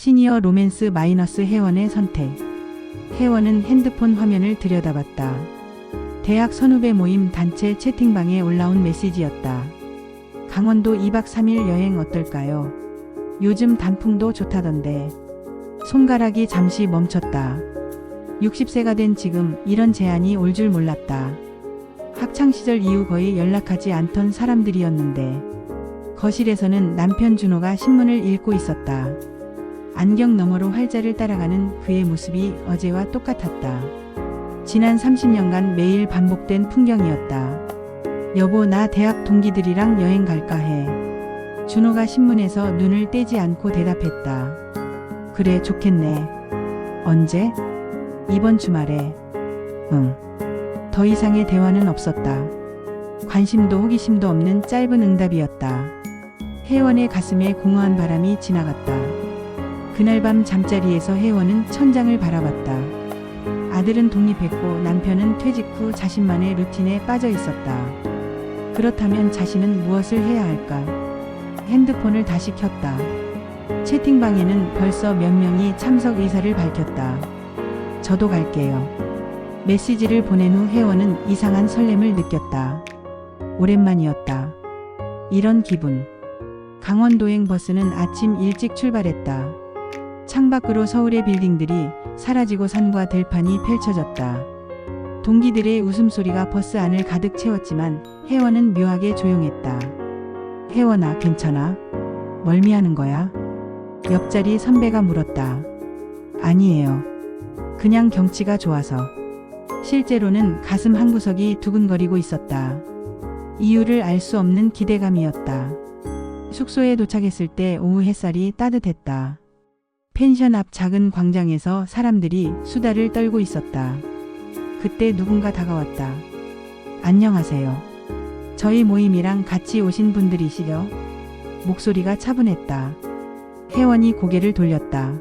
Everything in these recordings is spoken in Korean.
시니어 로맨스 마이너스 혜원의 선택. 혜원은 핸드폰 화면을 들여다봤다. 대학 선후배 모임 단체 채팅방에 올라온 메시지였다. 강원도 2박 3일 여행 어떨까요? 요즘 단풍도 좋다던데. 손가락이 잠시 멈췄다. 60세가 된 지금 이런 제안이 올 줄 몰랐다. 학창시절 이후 거의 연락하지 않던 사람들이었는데, 거실에서는 남편 준호가 신문을 읽고 있었다. 안경 너머로 활자를 따라가는 그의 모습이 어제와 똑같았다. 지난 30년간 매일 반복된 풍경이었다. 여보, 나 대학 동기들이랑 여행 갈까 해. 준호가 신문에서 눈을 떼지 않고 대답했다. 그래, 좋겠네. 언제? 이번 주말에. 응. 더 이상의 대화는 없었다. 관심도 호기심도 없는 짧은 응답이었다. 혜원의 가슴에 공허한 바람이 지나갔다. 그날 밤 잠자리에서 혜원은 천장을 바라봤다. 아들은 독립했고 남편은 퇴직 후 자신만의 루틴에 빠져 있었다. 그렇다면 자신은 무엇을 해야 할까? 핸드폰을 다시 켰다. 채팅방에는 벌써 몇 명이 참석 의사를 밝혔다. 저도 갈게요. 메시지를 보낸 후 혜원은 이상한 설렘을 느꼈다. 오랜만이었다. 이런 기분. 강원도행 버스는 아침 일찍 출발했다. 창밖으로 서울의 빌딩들이 사라지고 산과 들판이 펼쳐졌다. 동기들의 웃음소리가 버스 안을 가득 채웠지만 혜원은 묘하게 조용했다. 혜원아, 괜찮아? 멀미하는 거야? 옆자리 선배가 물었다. 아니에요. 그냥 경치가 좋아서. 실제로는 가슴 한구석이 두근거리고 있었다. 이유를 알 수 없는 기대감이었다. 숙소에 도착했을 때 오후 햇살이 따뜻했다. 펜션 앞 작은 광장에서 사람들이 수다를 떨고 있었다. 그때 누군가 다가왔다. 안녕하세요. 저희 모임이랑 같이 오신 분들이시죠? 목소리가 차분했다. 혜원이 고개를 돌렸다.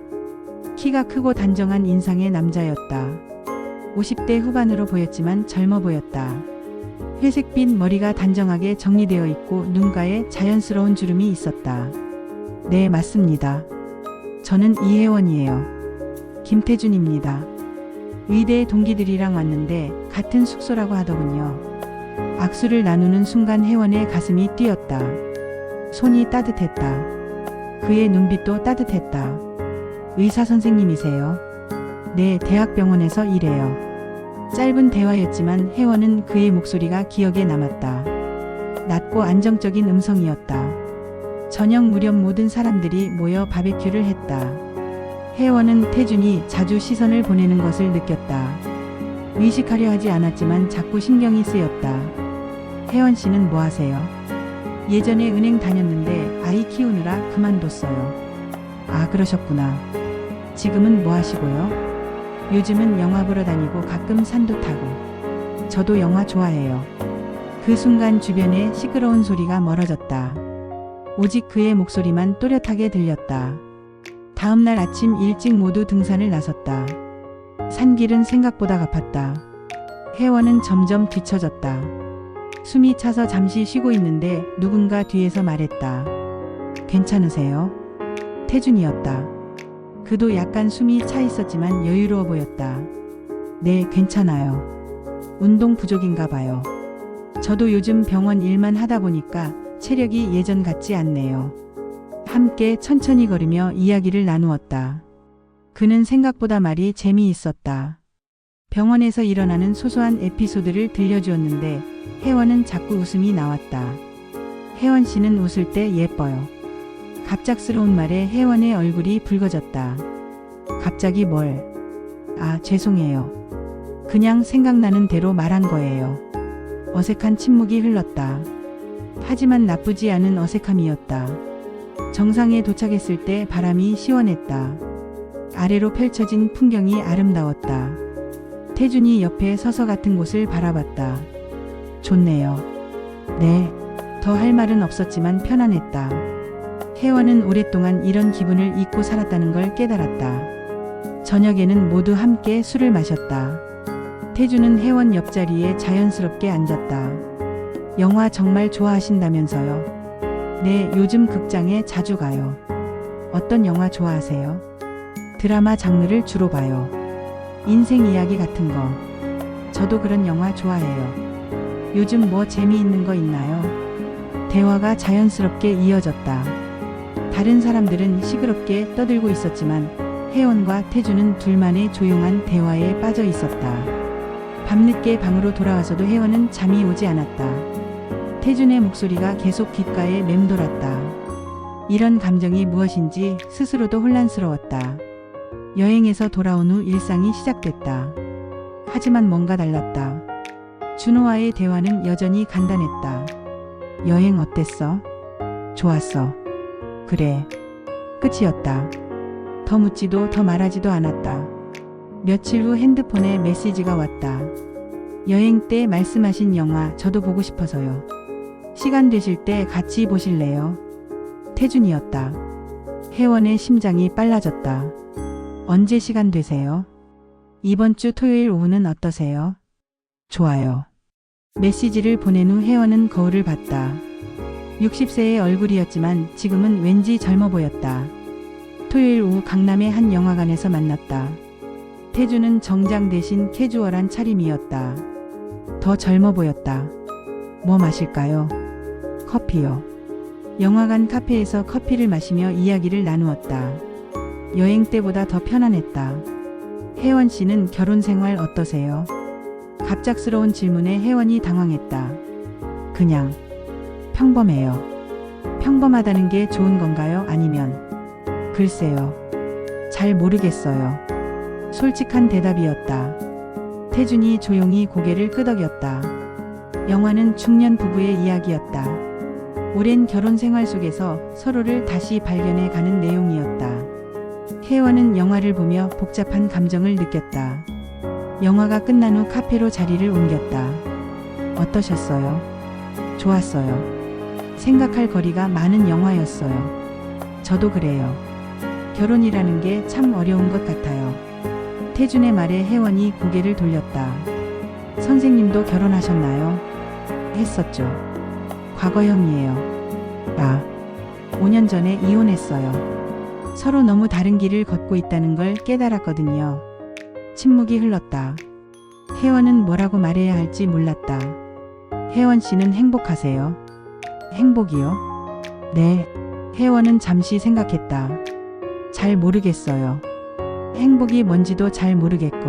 키가 크고 단정한 인상의 남자였다. 50대 후반으로 보였지만 젊어 보였다. 회색빛 머리가 단정하게 정리되어 있고 눈가에 자연스러운 주름이 있었다. 네, 맞습니다. 저는 이혜원이에요. 김태준입니다. 의대 동기들이랑 왔는데 같은 숙소라고 하더군요. 악수를 나누는 순간 혜원의 가슴이 뛰었다. 손이 따뜻했다. 그의 눈빛도 따뜻했다. 의사 선생님이세요? 네, 대학병원에서 일해요. 짧은 대화였지만 혜원은 그의 목소리가 기억에 남았다. 낮고 안정적인 음성이었다. 저녁 무렵 모든 사람들이 모여 바베큐를 했다. 혜원은 태준이 자주 시선을 보내는 것을 느꼈다. 의식하려 하지 않았지만 자꾸 신경이 쓰였다. 혜원 씨는 뭐 하세요? 예전에 은행 다녔는데 아이 키우느라 그만뒀어요. 아, 그러셨구나. 지금은 뭐 하시고요? 요즘은 영화 보러 다니고 가끔 산도 타고. 저도 영화 좋아해요. 그 순간 주변에 시끄러운 소리가 멀어졌다. 오직 그의 목소리만 또렷하게 들렸다. 다음 날 아침 일찍 모두 등산을 나섰다. 산길은 생각보다 가팠다. 혜원은 점점 뒤처졌다. 숨이 차서 잠시 쉬고 있는데 누군가 뒤에서 말했다. 괜찮으세요? 태준이었다. 그도 약간 숨이 차 있었지만 여유로워 보였다. 네, 괜찮아요. 운동 부족인가 봐요. 저도 요즘 병원 일만 하다 보니까 체력이 예전 같지 않네요. 함께 천천히 걸으며 이야기를 나누었다. 그는 생각보다 말이 재미있었다. 병원에서 일어나는 소소한 에피소드를 들려주었는데 혜원은 자꾸 웃음이 나왔다. 혜원 씨는 웃을 때 예뻐요. 갑작스러운 말에 혜원의 얼굴이 붉어졌다. 갑자기 뭘? 아, 죄송해요. 그냥 생각나는 대로 말한 거예요. 어색한 침묵이 흘렀다. 하지만 나쁘지 않은 어색함이었다. 정상에 도착했을 때 바람이 시원했다. 아래로 펼쳐진 풍경이 아름다웠다. 태준이 옆에 서서 같은 곳을 바라봤다. 좋네요. 네. 더 할 말은 없었지만 편안했다. 혜원은 오랫동안 이런 기분을 잊고 살았다는 걸 깨달았다. 저녁에는 모두 함께 술을 마셨다. 태준은 혜원 옆자리에 자연스럽게 앉았다. 영화 정말 좋아하신다면서요. 네, 요즘 극장에 자주 가요. 어떤 영화 좋아하세요? 드라마 장르를 주로 봐요. 인생 이야기 같은 거. 저도 그런 영화 좋아해요. 요즘 뭐 재미있는 거 있나요? 대화가 자연스럽게 이어졌다. 다른 사람들은 시끄럽게 떠들고 있었지만 혜원과 태주는 둘만의 조용한 대화에 빠져 있었다. 밤늦게 방으로 돌아와서도 혜원은 잠이 오지 않았다. 태준의 목소리가 계속 귓가에 맴돌았다. 이런 감정이 무엇인지 스스로도 혼란스러웠다. 여행에서 돌아온 후 일상이 시작됐다. 하지만 뭔가 달랐다. 준호와의 대화는 여전히 간단했다. 여행 어땠어? 좋았어. 그래. 끝이었다. 더 묻지도 더 말하지도 않았다. 며칠 후 핸드폰에 메시지가 왔다. 여행 때 말씀하신 영화 저도 보고 싶어서요. 시간 되실 때 같이 보실래요? 태준이었다. 혜원의 심장이 빨라졌다. 언제 시간 되세요? 이번 주 토요일 오후는 어떠세요? 좋아요. 메시지를 보낸 후 혜원은 거울을 봤다. 60세의 얼굴이었지만 지금은 왠지 젊어 보였다. 토요일 오후 강남의 한 영화관에서 만났다. 태주는 정장 대신 캐주얼한 차림이었다. 더 젊어 보였다. 뭐 마실까요? 커피요. 영화관 카페에서 커피를 마시며 이야기를 나누었다. 여행 때보다 더 편안했다. 혜원 씨는 결혼 생활 어떠세요? 갑작스러운 질문에 혜원이 당황했다. 그냥 평범해요. 평범하다는 게 좋은 건가요? 아니면 글쎄요. 잘 모르겠어요. 솔직한 대답이었다. 태준이 조용히 고개를 끄덕였다. 영화는 중년 부부의 이야기였다. 오랜 결혼 생활 속에서 서로를 다시 발견해 가는 내용이었다. 혜원은 영화를 보며 복잡한 감정을 느꼈다. 영화가 끝난 후 카페로 자리를 옮겼다. 어떠셨어요? 좋았어요. 생각할 거리가 많은 영화였어요. 저도 그래요. 결혼이라는 게 참 어려운 것 같아요. 태준의 말에 혜원이 고개를 돌렸다. 선생님도 결혼하셨나요? 했었죠. 과거형이에요. 아, 5년 전에 이혼했어요. 서로 너무 다른 길을 걷고 있다는 걸 깨달았거든요. 침묵이 흘렀다. 혜원은 뭐라고 말해야 할지 몰랐다. 혜원 씨는 행복하세요? 행복이요? 네. 혜원은 잠시 생각했다. 잘 모르겠어요. 행복이 뭔지도 잘 모르겠고.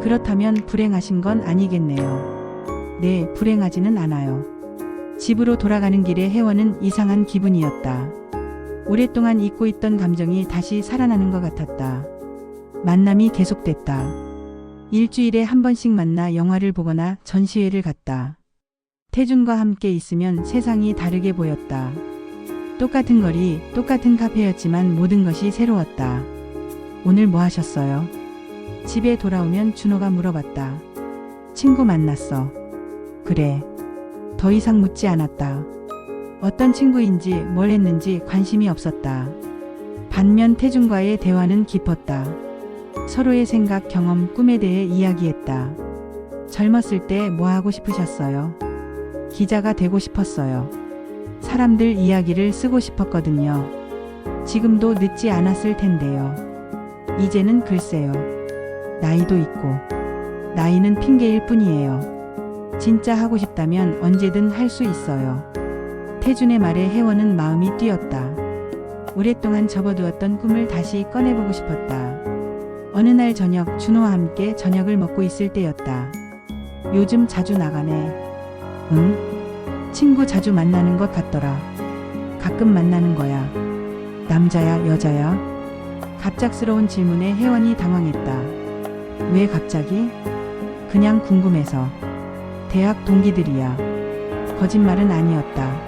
그렇다면 불행하신 건 아니겠네요. 네, 불행하지는 않아요. 집으로 돌아가는 길에 혜원은 이상한 기분이었다. 오랫동안 잊고 있던 감정이 다시 살아나는 것 같았다. 만남이 계속됐다. 일주일에 한 번씩 만나 영화를 보거나 전시회를 갔다. 태준과 함께 있으면 세상이 다르게 보였다. 똑같은 거리, 똑같은 카페였지만 모든 것이 새로웠다. 오늘 뭐 하셨어요? 집에 돌아오면 준호가 물어봤다. 친구 만났어. 그래. 더 이상 묻지 않았다. 어떤 친구인지 뭘 했는지 관심이 없었다. 반면 태준과의 대화는 깊었다. 서로의 생각, 경험, 꿈에 대해 이야기했다. 젊었을 때 뭐 하고 싶으셨어요? 기자가 되고 싶었어요. 사람들 이야기를 쓰고 싶었거든요. 지금도 늦지 않았을 텐데요. 이제는 글쎄요. 나이도 있고, 나이는 핑계일 뿐이에요. 진짜 하고 싶다면 언제든 할 수 있어요. 태준의 말에 혜원은 마음이 뛰었다. 오랫동안 접어두었던 꿈을 다시 꺼내보고 싶었다. 어느 날 저녁 준호와 함께 저녁을 먹고 있을 때였다. 요즘 자주 나가네. 응? 친구 자주 만나는 것 같더라. 가끔 만나는 거야. 남자야, 여자야? 갑작스러운 질문에 혜원이 당황했다. 왜 갑자기? 그냥 궁금해서. 대학 동기들이야. 거짓말은 아니었다.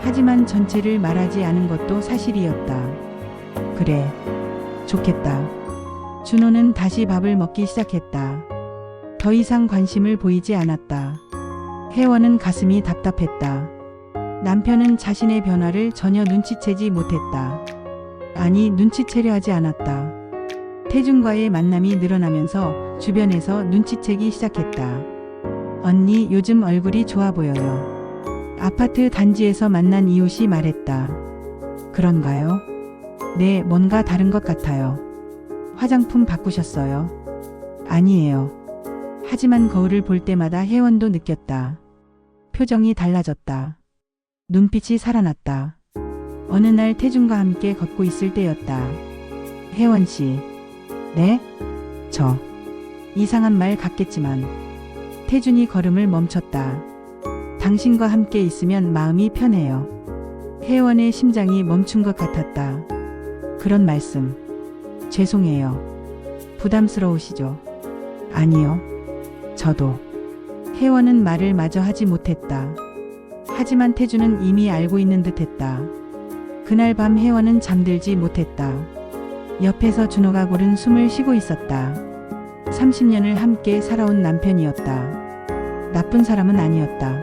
하지만 전체를 말하지 않은 것도 사실이었다. 그래. 좋겠다. 준호는 다시 밥을 먹기 시작했다. 더 이상 관심을 보이지 않았다. 혜원은 가슴이 답답했다. 남편은 자신의 변화를 전혀 눈치채지 못했다. 아니, 눈치채려 하지 않았다. 태준과의 만남이 늘어나면서 주변에서 눈치채기 시작했다. 언니, 요즘 얼굴이 좋아 보여요. 아파트 단지에서 만난 이웃이 말했다. 그런가요? 네, 뭔가 다른 것 같아요. 화장품 바꾸셨어요? 아니에요. 하지만 거울을 볼 때마다 혜원도 느꼈다. 표정이 달라졌다. 눈빛이 살아났다. 어느 날 태준과 함께 걷고 있을 때였다. 혜원 씨. 네? 저. 이상한 말 같겠지만. 태준이 걸음을 멈췄다. 당신과 함께 있으면 마음이 편해요. 혜원의 심장이 멈춘 것 같았다. 그런 말씀. 죄송해요. 부담스러우시죠? 아니요. 저도. 혜원은 말을 마저 하지 못했다. 하지만 태주는 이미 알고 있는 듯 했다. 그날 밤 혜원은 잠들지 못했다. 옆에서 준호가 고른 숨을 쉬고 있었다. 30년을 함께 살아온 남편이었다. 나쁜 사람은 아니었다.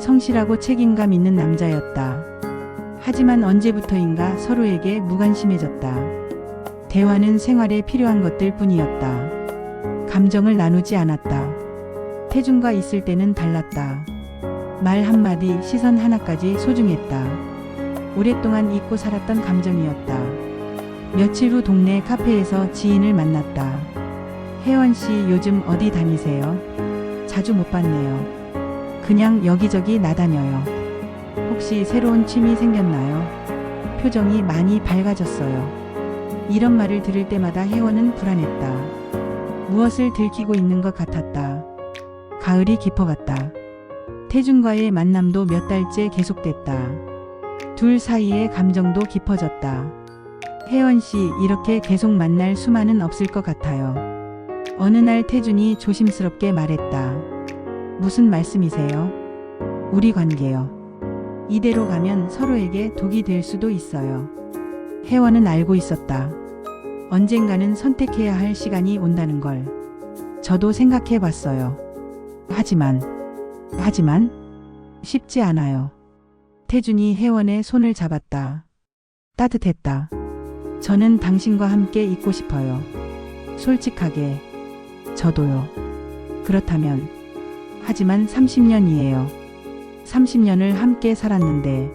성실하고 책임감 있는 남자였다. 하지만 언제부터인가 서로에게 무관심해졌다. 대화는 생활에 필요한 것들 뿐이었다. 감정을 나누지 않았다. 태준과 있을 때는 달랐다. 말 한마디, 시선 하나까지 소중했다. 오랫동안 잊고 살았던 감정이었다. 며칠 후 동네 카페에서 지인을 만났다. 혜원 씨 요즘 어디 다니세요? 자주 못 봤네요. 그냥 여기저기 나다녀요. 혹시 새로운 취미 생겼나요? 표정이 많이 밝아졌어요. 이런 말을 들을 때마다 혜원은 불안했다. 무엇을 들키고 있는 것 같았다. 가을이 깊어갔다. 태준과의 만남도 몇 달째 계속됐다. 둘 사이의 감정도 깊어졌다. 혜원 씨, 이렇게 계속 만날 수만은 없을 것 같아요. 어느 날 태준이 조심스럽게 말했다. 무슨 말씀이세요? 우리 관계요. 이대로 가면 서로에게 독이 될 수도 있어요. 혜원은 알고 있었다. 언젠가는 선택해야 할 시간이 온다는 걸. 저도 생각해 봤어요. 하지만, 하지만, 쉽지 않아요. 태준이 혜원의 손을 잡았다. 따뜻했다. 저는 당신과 함께 있고 싶어요. 솔직하게. 저도요. 그렇다면, 하지만 30년이에요. 30년을 함께 살았는데,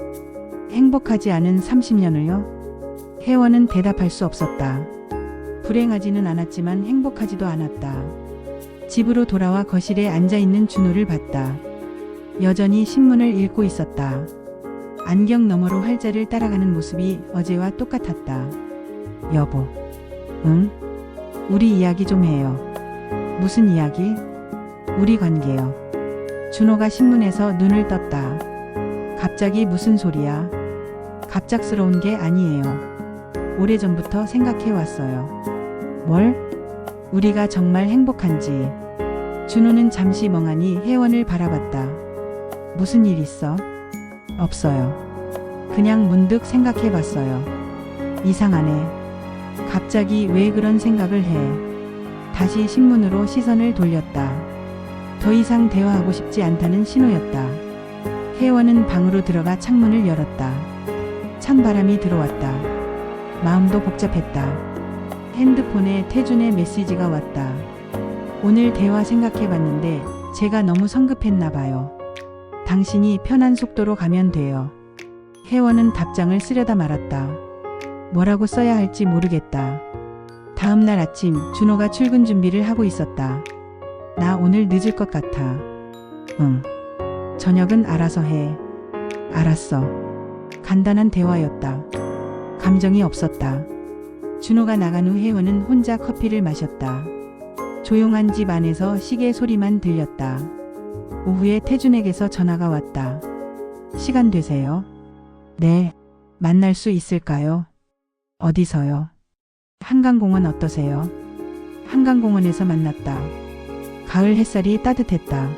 행복하지 않은 30년을요? 혜원은 대답할 수 없었다. 불행하지는 않았지만 행복하지도 않았다. 집으로 돌아와 거실에 앉아 있는 준호를 봤다. 여전히 신문을 읽고 있었다. 안경 너머로 활자를 따라가는 모습이 어제와 똑같았다. 여보. 응? 우리 이야기 좀 해요. 무슨 이야기? 우리 관계요. 준호가 신문에서 눈을 떴다. 갑자기 무슨 소리야? 갑작스러운 게 아니에요. 오래전부터 생각해 왔어요. 뭘? 우리가 정말 행복한지. 준호는 잠시 멍하니 혜원을 바라봤다. 무슨 일 있어? 없어요. 그냥 문득 생각해 봤어요. 이상하네. 갑자기 왜 그런 생각을 해? 다시 신문으로 시선을 돌렸다. 더 이상 대화하고 싶지 않다는 신호였다. 혜원은 방으로 들어가 창문을 열었다. 찬 바람이 들어왔다. 마음도 복잡했다. 핸드폰에 태준의 메시지가 왔다. 오늘 대화 생각해봤는데 제가 너무 성급했나 봐요. 당신이 편한 속도로 가면 돼요. 혜원은 답장을 쓰려다 말았다. 뭐라고 써야 할지 모르겠다. 다음 날 아침 준호가 출근 준비를 하고 있었다. 나 오늘 늦을 것 같아. 응. 저녁은 알아서 해. 알았어. 간단한 대화였다. 감정이 없었다. 준호가 나간 후 혜원은 혼자 커피를 마셨다. 조용한 집 안에서 시계 소리만 들렸다. 오후에 태준에게서 전화가 왔다. 시간 되세요? 네. 만날 수 있을까요? 어디서요? 한강공원 어떠세요? 한강공원에서 만났다. 가을 햇살이 따뜻했다.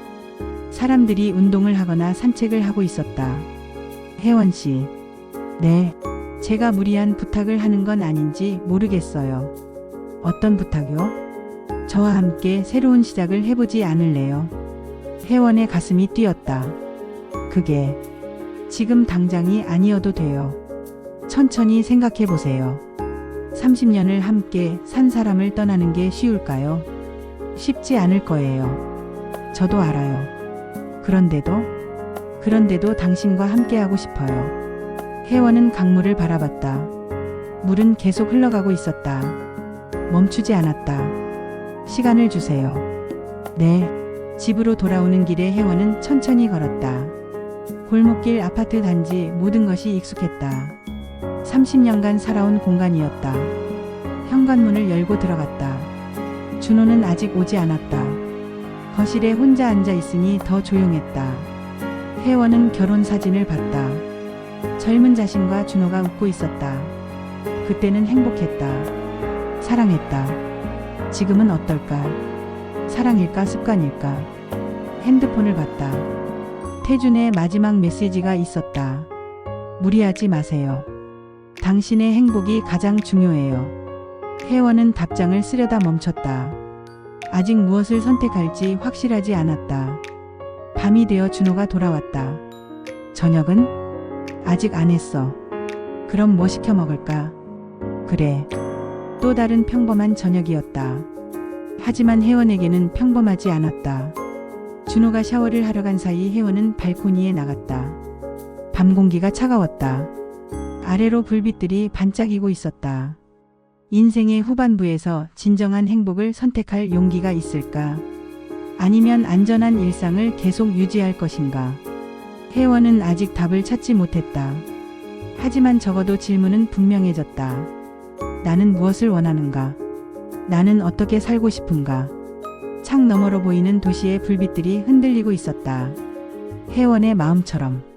사람들이 운동을 하거나 산책을 하고 있었다. 혜원 씨. 네. 제가 무리한 부탁을 하는 건 아닌지 모르겠어요. 어떤 부탁이요? 저와 함께 새로운 시작을 해보지 않을래요? 혜원의 가슴이 뛰었다. 그게 지금 당장이 아니어도 돼요. 천천히 생각해 보세요. 30년을 함께 산 사람을 떠나는 게 쉬울까요? 쉽지 않을 거예요. 저도 알아요. 그런데도, 그런데도 당신과 함께하고 싶어요. 혜원은 강물을 바라봤다. 물은 계속 흘러가고 있었다. 멈추지 않았다. 시간을 주세요. 네. 집으로 돌아오는 길에 혜원은 천천히 걸었다. 골목길 아파트 단지 모든 것이 익숙했다. 30년간 살아온 공간이었다. 현관문을 열고 들어갔다. 준호는 아직 오지 않았다. 거실에 혼자 앉아 있으니 더 조용했다. 혜원은 결혼 사진을 봤다. 젊은 자신과 준호가 웃고 있었다. 그때는 행복했다. 사랑했다. 지금은 어떨까? 사랑일까 습관일까? 핸드폰을 봤다. 태준의 마지막 메시지가 있었다. 무리하지 마세요. 당신의 행복이 가장 중요해요. 혜원은 답장을 쓰려다 멈췄다. 아직 무엇을 선택할지 확실하지 않았다. 밤이 되어 준호가 돌아왔다. 저녁은? 아직 안 했어. 그럼 뭐 시켜 먹을까? 그래. 또 다른 평범한 저녁이었다. 하지만 혜원에게는 평범하지 않았다. 준호가 샤워를 하러 간 사이 혜원은 발코니에 나갔다. 밤 공기가 차가웠다. 아래로 불빛들이 반짝이고 있었다. 인생의 후반부에서 진정한 행복을 선택할 용기가 있을까? 아니면 안전한 일상을 계속 유지할 것인가? 혜원은 아직 답을 찾지 못했다. 하지만 적어도 질문은 분명해졌다. 나는 무엇을 원하는가? 나는 어떻게 살고 싶은가? 창 너머로 보이는 도시의 불빛들이 흔들리고 있었다. 혜원의 마음처럼.